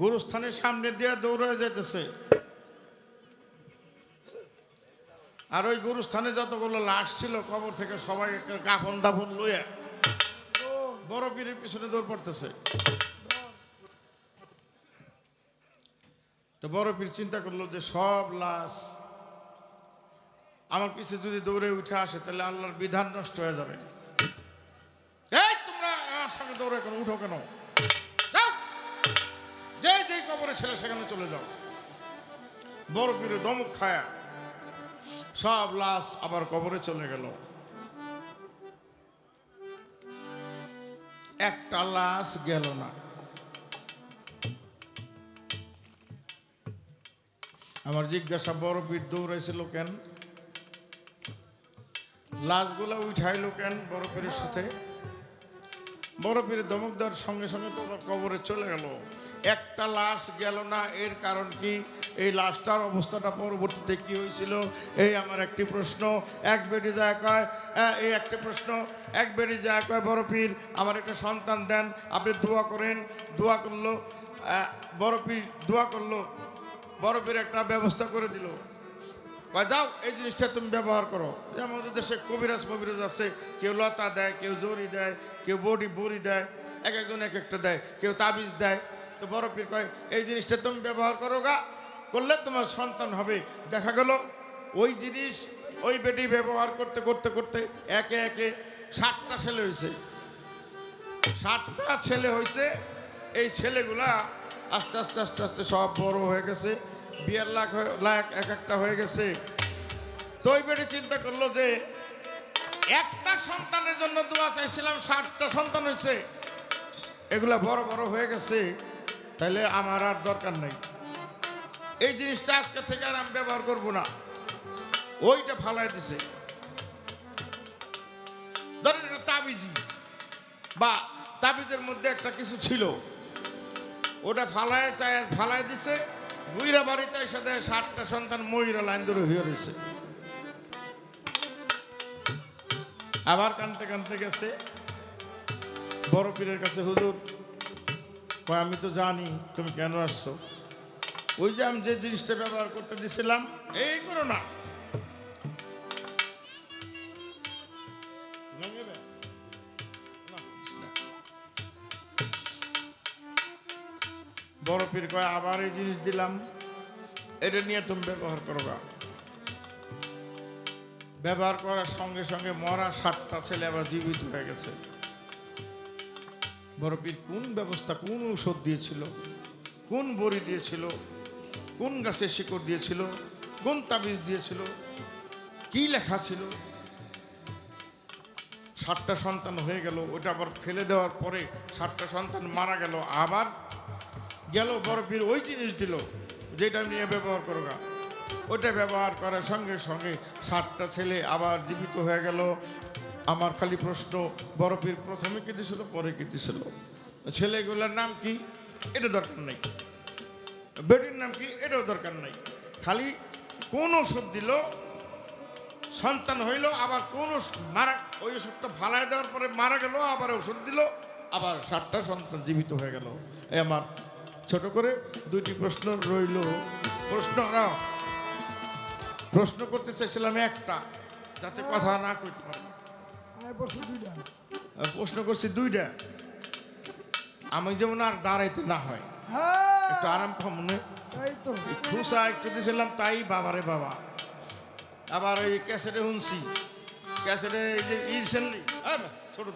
গুরুস্থানের সামনে দিয়ে দৌড়ে যেতেছে আর ওই গুরুস্থানে যতগুলো লাশ ছিল, কবর থেকে সবাই কাফন দাফন লইয়া বড় পীরের পিছনে দৌড় পড়তেছে। তো বড় পীর চিন্তা করল যে, সব লাশ আমার পিছে যদি দৌড়ে উঠে আসে, তাহলে আল্লাহর বিধান নষ্ট হয়ে যাবে। এই তোমরা আমার সঙ্গে দৌড়ে কেন? উঠো কেন? যে যে কবরে ছেলে সেখানে চলে যাও। বড় পীরে দমক খায়া সব লাশ আবার কবরে চলে গেল। একটা লাশ গেল না। আমার জিজ্ঞাসা বড় পীর দৌড়াইছিল কেন? লাশগুলা উঠাইলো কেন পীরের সাথে? বড় পীরের দমক দেওয়ার সঙ্গে সঙ্গে তো আবার কবরে চলে গেল। একটা লাশ গেল না, এর কারণ কি? এই লাশটার অবস্থাটা পরবর্তীতে কি হয়েছিল? এই আমার একটি প্রশ্ন। এক বেডি যায় কয় এই একটি প্রশ্ন। এক বেডি যায় কয় বড় পীর আমার একটা সন্তান দেন, আপনি দোয়া করেন। দোয়া করল বড় পীর দোয়া করল। বড় পীর একটা ব্যবস্থা করে দিল। কয়, যাও, এই জিনিসটা তুমি ব্যবহার করো। যে আমাদের দেশে কবিরাজ মবিরাজ আছে। কেউ লতা দেয়, কেউ জরি দেয়, কেউ বডি বড়ি দেয়, এক একজন এক একটা দেয়, কেউ তাবিজ দেয়। তো বড় পীর কয়, এই জিনিসটা তুমি ব্যবহার করো গা, করলে তোমার সন্তান হবে। দেখা গেল, ওই জিনিস, ওই বেটি ব্যবহার করতে করতে করতে একে একে ষাটটা ছেলে হয়েছে। ষাটটা ছেলে হয়েছে, এই ছেলেগুলা আস্তে আস্তে আস্তে আস্তে সব বড় হয়ে গেছে। বিয়ার লাখ লাখ এক একটা হয়ে গেছে। তো ওই চিন্তা করল যে, একটা সন্তানের জন্য দোয়া চাইছিলাম, ষাটটা সন্তান হয়েছে। এগুলা বড় বড় হয়ে গেছে তাহলে আমার আর দরকার নেই। এই জিনিসটা আজকে থেকে আর আমি ব্যবহার করব না। ওইটা ফালাই দিছে। ধরেন এটা তাবিজি, বা তাবিজের মধ্যে একটা কিছু ছিল। ওটা ফালায় চায় ফালায় দিছে। বুইরা বাড়িতে এসে দেয় ষাটটা সন্তান ময়ূরা লাইন ধরে হয়ে রয়েছে। আবার কানতে কানতে গেছে। বড় পীরের কাছে, হুজুর আমি তো জানি, তুমি কেন আসছো? ওই যে আমি যে জিনিসটা ব্যবহার করতে দিছিলাম, এই করো না। বড় পীর কয়, আবার এই জিনিস দিলাম। এটা নিয়ে তুমি ব্যবহার করো গা। ব্যবহার করার সঙ্গে সঙ্গে মরা সাতটা ছেলে আবার জীবিত হয়ে গেছে। বড় পীর কোন ব্যবস্থা, কোন ঔষধ দিয়েছিল, কোন বড়ি দিয়েছিল, কোন গাছের শিকড় দিয়েছিল, কোন তাবিজ দিয়েছিল, কি লেখা ছিল? সাতটা সন্তান হয়ে গেল, ওটা আবার ফেলে দেওয়ার পরে সাতটা সন্তান মারা গেল, আবার গেল, বড় পীর ওই জিনিস দিল, যেটা নিয়ে ব্যবহার করো গা। ওটা ব্যবহার করার সঙ্গে সঙ্গে সাতটা ছেলে আবার জীবিত হয়ে গেল। আমার খালি প্রশ্ন, বড় পীর প্রথমে কি দিছিল, পরে কি দিছিল? ছেলেগুলোর নাম কি? এটা দরকার নেই। বেটির নাম কি? এটাও দরকার নাই। খালি কোন ওষুধ দিল, সন্তান হইল, আবার কোন মারা ওই ওষুধটা ফালাই দেওয়ার পরে মারা গেল, আবার ওষুধ দিল, আবার সাতটা সন্তান জীবিত হয়ে গেল। এ আমার ছোট করে দুইটি প্রশ্ন রইল। প্রশ্ন প্রশ্ন করতে চাইছিলাম একটা যাতে কথা না করতে পারে। প্রশ্ন করছি দুইটা। আমি যেমন আর দাঁড়াইতে না হয় হ্যাঁ। একটু আরাম তো। খুশা একটু দিয়েছিলাম তাই বাবারে বাবা। আবার ওই ক্যাসেটে শুনছি। ক্যাসেটে এই যে রিসেন্টলি